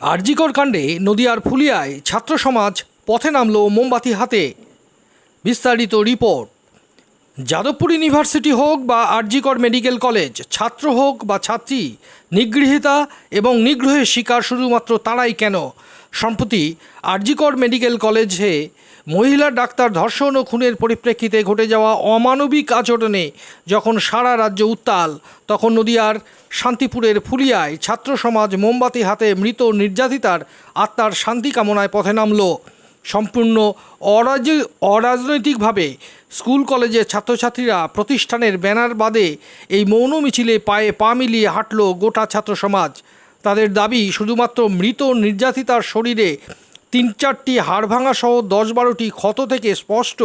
আরজিকর কাণ্ডে নদিয়ার ফুলিয়ায় ছাত্র সমাজ পথে নামল মোমবাতি হাতে। বিস্তারিত রিপোর্ট। যাদবপুর ইউনিভার্সিটি হোক বা আরজিকর মেডিকেল কলেজ, ছাত্র হোক বা ছাত্রী, নিগৃহীতা এবং নিগ্রহের শিকার শুধুমাত্র তারাই কেন? সম্প্রতি আরজিকর মেডিকেল কলেজে মহিলা ডাক্তার ধর্ষণ ও খুনের পরিপ্রেক্ষিতে ঘটে যাওয়া অমানবিক আচরণে যখন সারা রাজ্য উত্তাল, তখন নদিয়ার শান্তিপুরের ফুলিয়ায় ছাত্র সমাজ মোমবাতি হাতে মৃত নির্যাতিতার আত্মার শান্তি কামনায় পথে নামলো। সম্পূর্ণ অরাজ, অরাজনৈতিকভাবে স্কুল কলেজের ছাত্রছাত্রীরা প্রতিষ্ঠানের ব্যানার বাদে এই মৌন মিছিলে পায়ে পা মিলিয়ে হাঁটল গোটা ছাত্র সমাজ তাদের দাবি, শুধুমাত্র মৃত নির্যাতিতার শরীরে তিন চারটি হাড় সহ দশ বারোটি ক্ষত থেকে স্পষ্ট,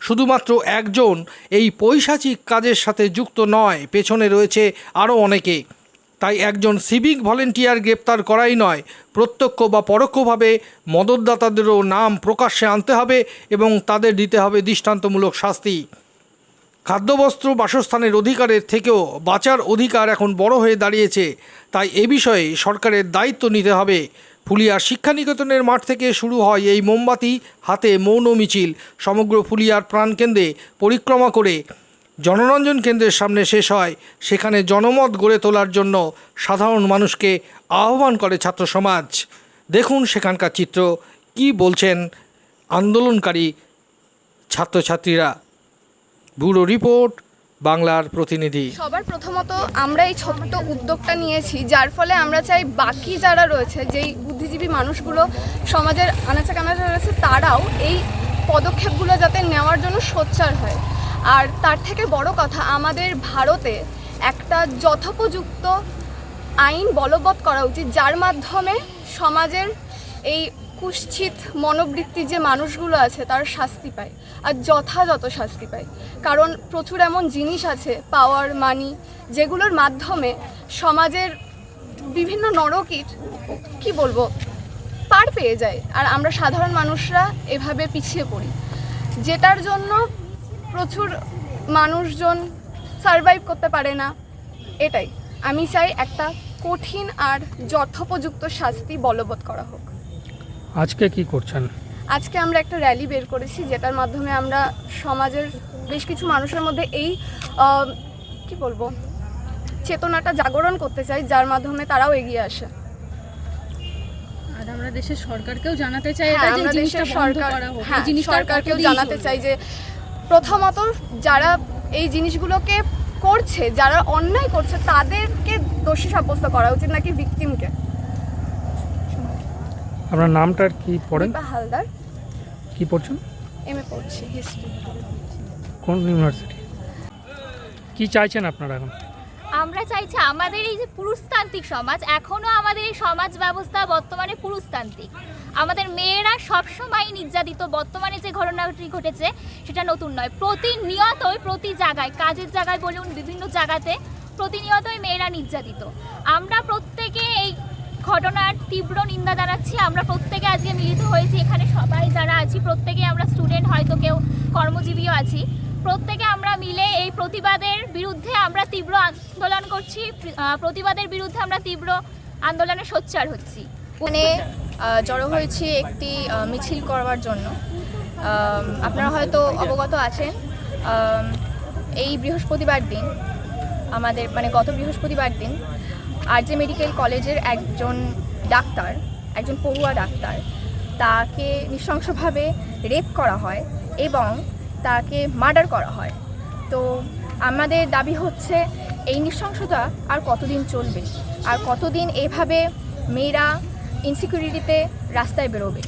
শুধুমাত্র একজন এই পৈশাচিক কাজের সাথে যুক্ত নয়, পেছনে রয়েছে আরও অনেকে। তাই একজন সিভিক ভলেন্টিয়ার গ্রেপ্তার করাই নয়, প্রত্যক্ষ বা পরোক্ষভাবে মদতদাতাদেরও নাম প্রকাশ্যে আনতে হবে এবং তাদের দিতে হবে দৃষ্টান্তমূলক শাস্তি। খাদ্যবস্ত্র বাসস্থানের অধিকারের থেকেও বাঁচার অধিকার এখন বড় হয়ে দাঁড়িয়েছে, তাই এ বিষয়ে সরকারের দায়িত্ব নিতে হবে। ফুলিয়ার শিক্ষানিকেতনের মাঠ থেকে শুরু হয় এই মোমবাতি, হাতে মৌন মিছিল। সমগ্র ফুলিয়ার প্রাণকেন্দ্রে পরিক্রমা করে জনরঞ্জন কেন্দ্রের সামনে শেষ হয়। সেখানে জনমত গড়ে তোলার জন্য সাধারণ মানুষকে আহ্বান করে ছাত্র সমাজ। দেখুন সেখানকার চিত্র। কি বলছেন আন্দোলনকারী ছাত্রছাত্রীরা? ব্যুরো রিপোর্ট, বাংলার প্রতিনিধি। সবার প্রথমত আমরা এই ছোট্ট উদ্যোগটা নিয়েছি, যার ফলে আমরা চাই বাকি যারা রয়েছে, যেই বুদ্ধিজীবী মানুষগুলো সমাজের আনাচে কানাচে রয়েছে, তারাও এই পদক্ষেপগুলো যাতে নেওয়ার জন্য সোচ্চার হয়। আর তার থেকে বড় কথা, আমাদের ভারতে একটা যথোপযুক্ত আইন বলবৎ করা উচিত, যার মাধ্যমে সমাজের এই কুৎসিত মনোবৃত্তির যে মানুষগুলো আছে, তার শাস্তি পায় আর যথাযথ শাস্তি পায়। কারণ প্রচুর এমন জিনিস আছে পাওয়ার মানি যেগুলোর মাধ্যমে সমাজের বিভিন্ন নরকীট কি বলব, পার পেয়ে যায়। আর আমরা সাধারণ মানুষরা এভাবে পিছিয়ে পড়ি। যেটার জন্য প্রচুর মানুষজন সারভাইভ করতে পারে না। এটাই। আমি চাই একটা কঠিন আর যথোপযুক্ত শাস্তি বলবৎ করা হোক। আজকে কি করছেন? আজকে আমরা একটা র্যালি বের করেছি যেটার মাধ্যমে আমরা সমাজের বেশ কিছু মানুষের মধ্যে এই আহ, কি বলব চেতনাটা জাগরণ করতে চাই যার মাধ্যমে তারাও এগিয়ে আসে। আর আমরা দেশের সরকারকেও জানাতে চাই এটা হ্যাঁ যে আমরা জিনিসটা দেশের বন্ধ সরকার করা হোক হ্যাঁ এই জিনিসটা আর সরকারকেও জানাতে চাই যে প্রথমত যারা এই জিনিসগুলোকে করছে যারা অন্যায় করছে তাদেরকে দোষী সাব্যস্ত করা উচিত নাকি ভিকটিমকে আপনার নামটার কি পড়েন? হালদার। কি পড়ছেন? এম এ পড়ছি হিস্ট্রি কোন ইউনিভার্সিটি কি চাইছেন আপনারা এখন? আমরা চাইছি আমাদের এই যে পুরুষতান্ত্রিক সমাজ এখনও আমাদের এই সমাজ ব্যবস্থা বর্তমানে পুরুষতান্ত্রিক। আমাদের মেয়েরা সবসময় নির্যাতিত। বর্তমানে যে ঘটনাটি ঘটেছে, সেটা নতুন নয়। প্রতিনিয়তই প্রতি জায়গায়, কাজের জায়গায় বলুন, বিভিন্ন জায়গাতে প্রতিনিয়তই মেয়েরা নির্যাতিত। আমরা প্রত্যেকে এই ঘটনার তীব্র নিন্দা জানাচ্ছি। আমরা প্রত্যেকে আজকে মিলিত হয়েছি। এখানে সবাই যারা আছি, প্রত্যেকে আমরা স্টুডেন্ট হয়তো কেউ কর্মজীবীও আছি। প্রত্যেকে আমরা মিলে প্রতিবাদের বিরুদ্ধে আমরা তীব্র আন্দোলন করছি। প্রতিবাদের বিরুদ্ধে আমরা তীব্র আন্দোলনে সোচ্চার হচ্ছি। মানে জড়ো হয়েছি একটি মিছিল করবার জন্য। আপনারা হয়তো অবগত আছেন এই বৃহস্পতিবার দিন, আমাদের মানে গত বৃহস্পতিবার দিন, আরজে মেডিকেল কলেজের একজন ডাক্তার, একজন পড়ুয়া ডাক্তার, তাকে নৃশংসভাবে রেপ করা হয় এবং তাকে মার্ডার করা হয়। তো আমাদের দাবি হচ্ছে এই নৃশংসতা আর কতদিন চলবে? আর কতদিন এভাবে মেয়েরা ইনসিকিউরিটিতে রাস্তায় বেরোবে?